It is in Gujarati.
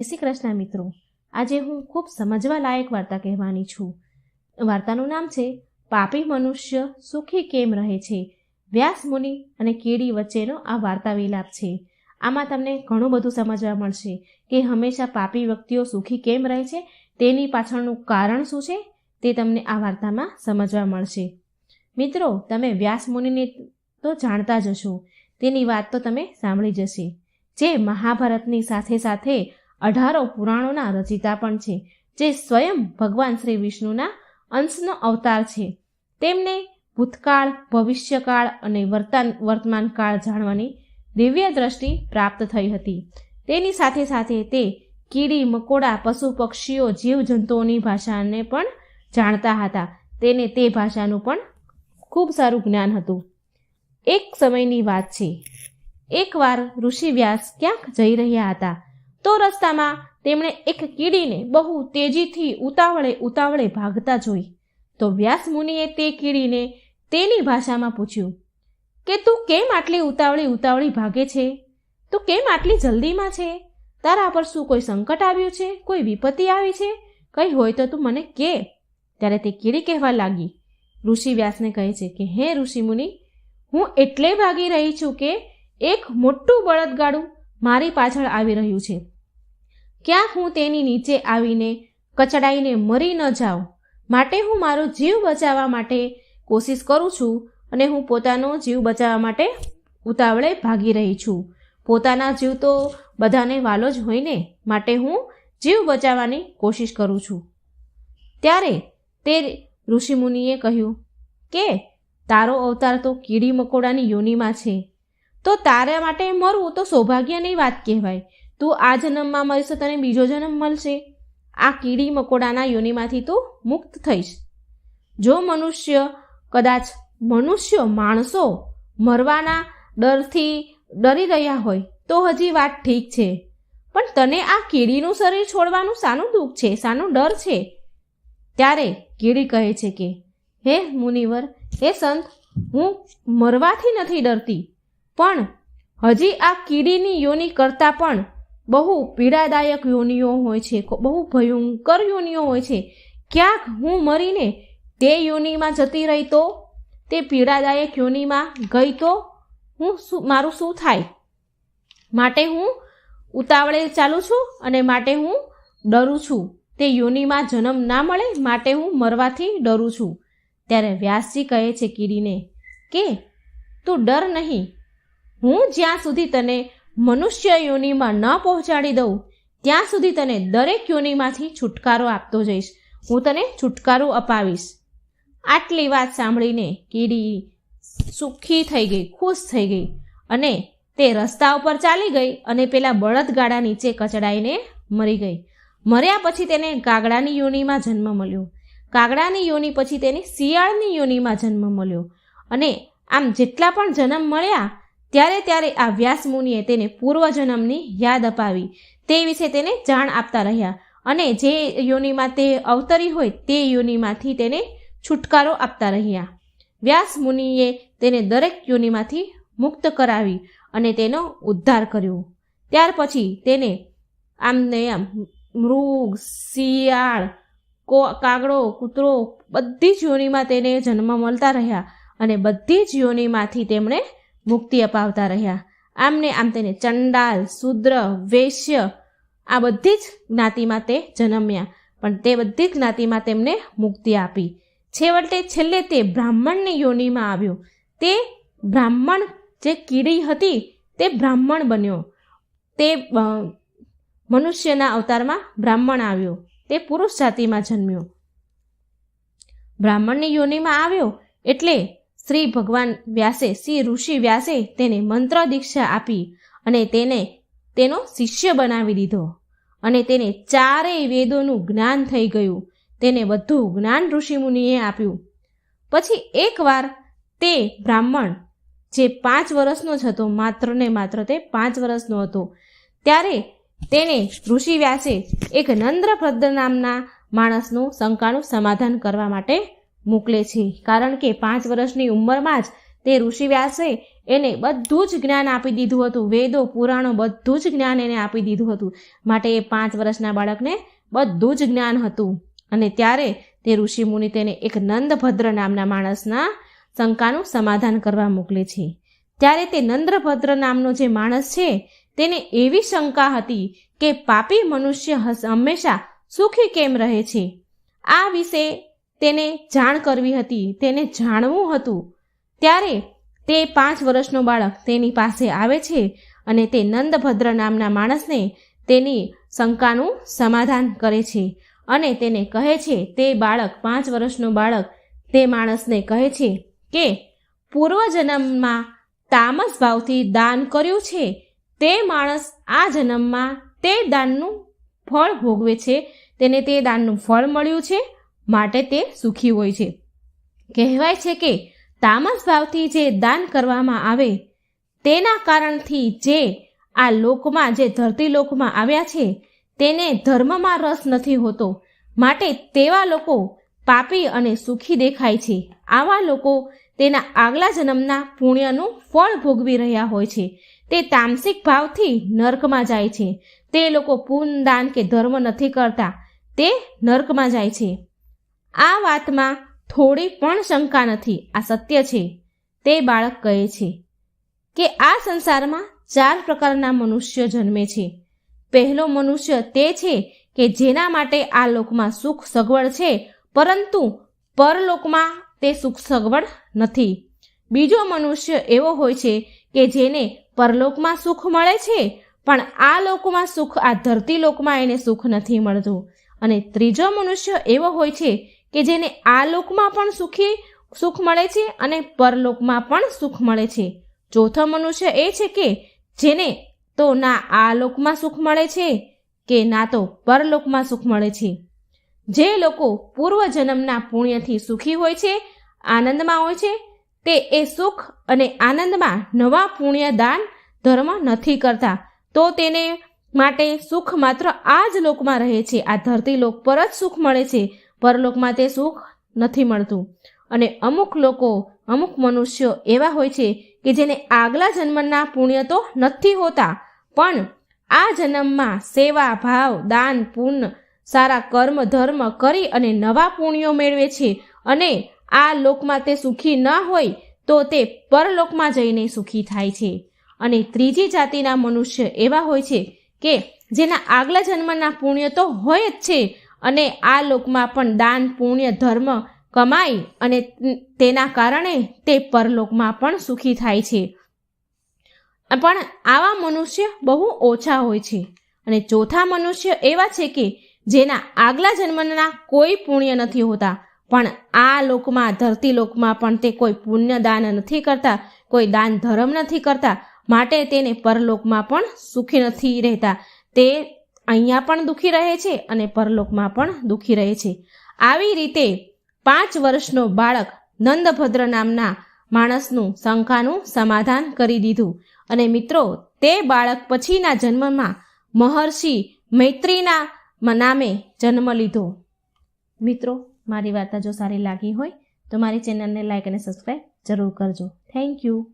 શ્રી કૃષ્ણ મિત્રો. આજે હું ખૂબ સમજવા લાયક વાર્તા કહેવાની છું. વાર્તાનું નામ છે, પાપી મનુષ્ય સુખી કેમ રહે છે? વ્યાસ મુનિ અને કેડી વચ્ચેનો આ વાર્તા વિલાપ છે. આમાં તમને ઘણું બધું સમજવા મળશે કે હંમેશા પાપી વ્યક્તિઓ સુખી કેમ રહે છે, તેની પાછળનું કારણ શું છે, તે તમને આ વાર્તામાં સમજવા મળશે. મિત્રો, તમે વ્યાસ મુનિને તો જાણતા જ હશો. તેની વાત તો તમે સાંભળી જશે જે મહાભારતની સાથે સાથે અઢારો પુરાણોના રચિતા પણ છે, જે સ્વયં ભગવાન શ્રી વિષ્ણુના અંશનો અવતાર છે. તેમને ભૂતકાળ, ભવિષ્યકાળ અને વર્તન વર્તમાન કાળ જાણવાની દિવ્ય દ્રષ્ટિ પ્રાપ્ત થઈ હતી. તેની સાથે સાથે તે કીડી, મકોડા, પશુ, પક્ષીઓ, જીવજંતુઓની ભાષાને પણ જાણતા હતા. તેને તે ભાષાનું પણ ખૂબ સારું જ્ઞાન હતું. એક સમયની વાત છે. એકવાર ઋષિ વ્યાસ ક્યાંક જઈ રહ્યા હતા. તો રસ્તામાં તેમણે એક કીડીને બહુ તેજીથી ઉતાવળે ઉતાવળે ભાગતા જોઈ. તો વ્યાસ મુનિએ તે કીડીને તેની ભાષામાં પૂછ્યું, કે તું કેમ આટલી ઉતાવળી ઉતાવળી ભાગે છે? તું કેમ આટલી જલ્દીમાં છે? તારા પર શું કોઈ સંકટ આવ્યું છે? કોઈ વિપત્તિ આવી છે? કંઈ હોય તો તું મને કે. ત્યારે તે કીડી કહેવા લાગી. ઋષિ વ્યાસને કહે છે કે, હે ઋષિ મુનિ, હું એટલે ભાગી રહી છું કે એક મોટું બળદગાડું મારી પાછળ આવી રહ્યું છે. ક્યાં હું તેની નીચે આવીને કચડાઈને મરી ન જાઉં. માટે હું મારો જીવ બચાવવા માટે કોશિશ કરું છું અને હું પોતાનો જીવ બચાવવા માટે ઉતાવળે ભાગી રહી છું. પોતાના જીવ તો બધાને વાલો જ હોય ને, માટે હું જીવ બચાવવાની કોશિશ કરું છું. ત્યારે તે ઋષિમુનિએ કહ્યું, કે તારો અવતાર તો કીડી મકોડાની યોનિમાં છે. તો તારા માટે મરવું તો સૌભાગ્યની વાત કહેવાય. તું આ જન્મમાં મળશે, તને બીજો જન્મ મળશે. આ કીડી મકોડાના યોનિમાંથી તું મુક્ત થઈશ. જો મનુષ્ય, કદાચ મનુષ્યો માણસો મરવાના ડરથી ડરી રહ્યા હોય, તો હજી વાત ઠીક છે. પણ તને આ કીડીનું શરીર છોડવાનું સાનું દુઃખ છે સાનું ડર છે? ત્યારે કીડી કહે છે કે, હે મુનિવર, હે સંત, હું મરવાથી નથી ડરતી. પણ હજી આ કીડીની યોની કરતાં પણ બહુ પીડાદાયક યોનિઓ હોય છે બહુ ભયંકર યોનિઓ હોય છે. ક્યાંક હું મરીને તે યોનિમાં જતી રહી તો, તે પીડાદાયક યોનિમાં ગઈ તો હું શું મારું શું થાય? માટે હું ઉતાવળે ચાલું છું અને માટે હું ડરું છું. તે યોનિમાં જન્મ ના મળે, માટે હું મરવાથી ડરું છું. ત્યારે વ્યાસજી કહે છે કીડીને કે, તું ડર નહીં. હું જ્યાં સુધી તને મનુષ્ય યોનિમાં ન પહોંચાડી દઉં, ત્યાં સુધી તને દરેક યોનિમાંથી છુટકારો આપતો જઈશ. હું તને છુટકારો અપાવીશ. આટલી વાત સાંભળીને કીડી સુખી થઈ ગઈ, ખુશ થઈ ગઈ અને તે રસ્તા ઉપર ચાલી ગઈ અને પેલા બળદગાડા નીચે કચડાઈને મરી ગઈ. મર્યા પછી તેને કાગડાની યોનિમાં જન્મ મળ્યો. કાગડાની યોની પછી તેને શિયાળની યોનિમાં જન્મ મળ્યો. અને આમ જેટલા પણ જન્મ મળ્યા ત્યારે ત્યારે આ વ્યાસ મુનિએ તેને પૂર્વજન્મની યાદ અપાવી. તે વિશે તેને જાણ આપતા રહ્યા અને જે યોનિમાં તે અવતરી હોય તે યોનિમાંથી તેને છુટકારો આપતા રહ્યા. વ્યાસ મુનિએ તેને દરેક યોનિમાંથી મુક્ત કરાવી અને તેનો ઉદ્ધાર કર્યો. ત્યાર પછી તેને આમને આમ મૃગ, શિયાળ, કો, કાગડો, કૂતરો બધી જ યોનિમાં તેને જન્મ મળતા રહ્યા અને બધી જ યોનિમાંથી તેમણે મુક્તિ અપાવતા રહ્યા. આમને આમ તેને ચંડાલ, શુદ્ર, વૈશ્ય આ બધી જ જ્ઞાતિમાં તે જન્મ્યા. પણ તે બધી જ જ્ઞાતિમાં તેમને મુક્તિ આપી. છેવટે છેલ્લે તે બ્રાહ્મણની યોનિમાં આવ્યો. તે બ્રાહ્મણ જે કીડી હતી તે બ્રાહ્મણ બન્યો. તે મનુષ્યના અવતારમાં બ્રાહ્મણ આવ્યો. તે પુરુષ જાતિમાં જન્મ્યો. બ્રાહ્મણની યોનિમાં આવ્યો એટલે શ્રી ભગવાન વ્યાસે શ્રી ઋષિ વ્યાસે તેને મંત્ર દીક્ષા આપી અને તેને તેનો શિષ્ય બનાવી દીધો. અને તેને ચારેય વેદોનું જ્ઞાન થઈ ગયું. તેને બધું જ્ઞાન ઋષિમુનિએ આપ્યું. પછી એકવાર તે બ્રાહ્મણ, જે પાંચ વર્ષનો જ હતો, માત્ર ને માત્ર તે પાંચ વર્ષનો હતો, ત્યારે તેને ઋષિ વ્યાસે એક નંદ્રભદ્ર નામના માણસનું શંકાનું સમાધાન કરવા માટે મોકલે છે. કારણ કે પાંચ વર્ષની ઉંમરમાં જ તે ઋષિ વ્યાસે એને બધું જ જ્ઞાન આપી દીધું હતું. વેદો, પુરાણો બધું જ જ્ઞાન એને આપી દીધું હતું. માટે એ પાંચ વર્ષના બાળકને બધું જ જ્ઞાન હતું. અને ત્યારે તે ઋષિમુનિ તેને એક નંદભદ્ર નામના માણસના શંકાનું સમાધાન કરવા મોકલે છે. ત્યારે તે નંદ્રભદ્ર નામનો જે માણસ છે, તેને એવી શંકા હતી કે પાપી મનુષ્ય હંમેશા સુખી કેમ રહે છે? આ વિશે તેને જાણ કરવી હતી, તેને જાણવું હતું. ત્યારે તે પાંચ વર્ષનો બાળક તેની પાસે આવે છે અને તે નંદભદ્ર નામના માણસને તેની શંકાનું સમાધાન કરે છે અને તેને કહે છે, તે બાળક, પાંચ વર્ષનું બાળક, તે માણસને કહે છે કે, પૂર્વજન્મમાં તામસ ભાવથી દાન કર્યું છે. તે માણસ આ જન્મમાં તે દાનનું ફળ ભોગવે છે. તેને તે દાનનું ફળ મળ્યું છે. માટે તે સુખી હોય છે. કહેવાય છે કે તામસ ભાવથી જે દાન કરવામાં આવે, તેના કારણથી જે આ લોકમાં, જે ધરતી લોકમાં આવ્યા છે, તેને ધર્મમાં રસ નથી હોતો. માટે તેવા લોકો પાપી અને સુખી દેખાય છે. આવા લોકો તેના આગલા જન્મના પુણ્યનું ફળ ભોગવી રહ્યા હોય છે. તે તામસિક ભાવથી નર્કમાં જાય છે. તે લોકો પૂન દાન કે ધર્મ નથી કરતા. તે નર્કમાં જાય છે. આ વાતમાં થોડી પણ શંકા નથી. આ સત્ય છે. તે બાળક કહે છે કે આ સંસારમાં ચાર પ્રકારના મનુષ્ય જન્મે છે. પહેલો મનુષ્ય તે છે કે જેના માટે આ લોકમાં સુખ સગવડ છે, પરંતુ પરલોકમાં તે સુખ સગવડ નથી. બીજો મનુષ્ય એવો હોય છે કે જેને પરલોકમાં સુખ મળે છે, પણ આ લોકમાં સુખ, આ ધરતી લોકમાં એને સુખ નથી મળતું. અને ત્રીજો મનુષ્ય એવો હોય છે કે જેને આ લોકમાં પણ સુખી, સુખ મળે છે અને પરલોકમાં પણ સુખ મળે છે. ચોથો મનુષ્ય એ છે કે જેને તો ના આ લોકમાં સુખ મળે છે કે ના તો પરલોકમાં સુખ મળે છે. જે લોકો પૂર્વજન્મના પુણ્યથી સુખી હોય છે, આનંદમાં હોય છે, તે એ સુખ અને આનંદમાં નવા પુણ્ય દાન ધર્મ નથી કરતા. તો તેને માટે સુખ માત્ર આ જ લોકમાં રહે છે. આ ધરતી લોક પર જ સુખ મળે છે. પરલોકમાં તે સુખ નથી મળતું. અને અમુક લોકો, અમુક મનુષ્યો એવા હોય છે કે જેને આગલા જન્મના પુણ્ય તો નથી હોતા, પણ આ જન્મમાં સેવા, ભાવ, દાન, પુણ્ય, સારા કર્મ, ધર્મ કરી અને નવા પુણ્યો મેળવે છે. અને આ લોકમાં તે સુખી ન હોય તો તે પરલોકમાં જઈને સુખી થાય છે. અને ત્રીજી જાતિના મનુષ્ય એવા હોય છે કે જેના આગલા જન્મના પુણ્ય તો હોય જ છે અને આ લોકમાં પણ દાન, પુણ્ય, ધર્મ કમાઈ અને તેના કારણે તે પરલોકમાં પણ સુખી થાય છે. પણ આવા મનુષ્ય બહુ ઓછા હોય છે. અને ચોથા મનુષ્ય એવા છે કે જેના આગલા જન્મના કોઈ પુણ્ય નથી હોતા. પણ આ લોકમાં, ધરતી લોકમાં પણ તે કોઈ પુણ્ય દાન નથી કરતા, કોઈ દાન ધર્મ નથી કરતા. માટે તેને પરલોકમાં પણ સુખી નથી રહેતા. તે અહીંયા પણ દુઃખી રહે છે અને પરલોકમાં પણ દુઃખી રહે છે. આવી રીતે પાંચ વર્ષનો બાળક નંદભદ્ર નામના માણસનું શંકાનું સમાધાન કરી દીધું. અને મિત્રો, તે બાળક પછીના જન્મમાં મહર્ષિ મૈત્રીના નામે જન્મ લીધો. મિત્રો, મારી વાર્તા જો સારી લાગી હોય તો મારી ચેનલને લાઈક અને સબસ્ક્રાઈબ જરૂર કરજો. Thank you.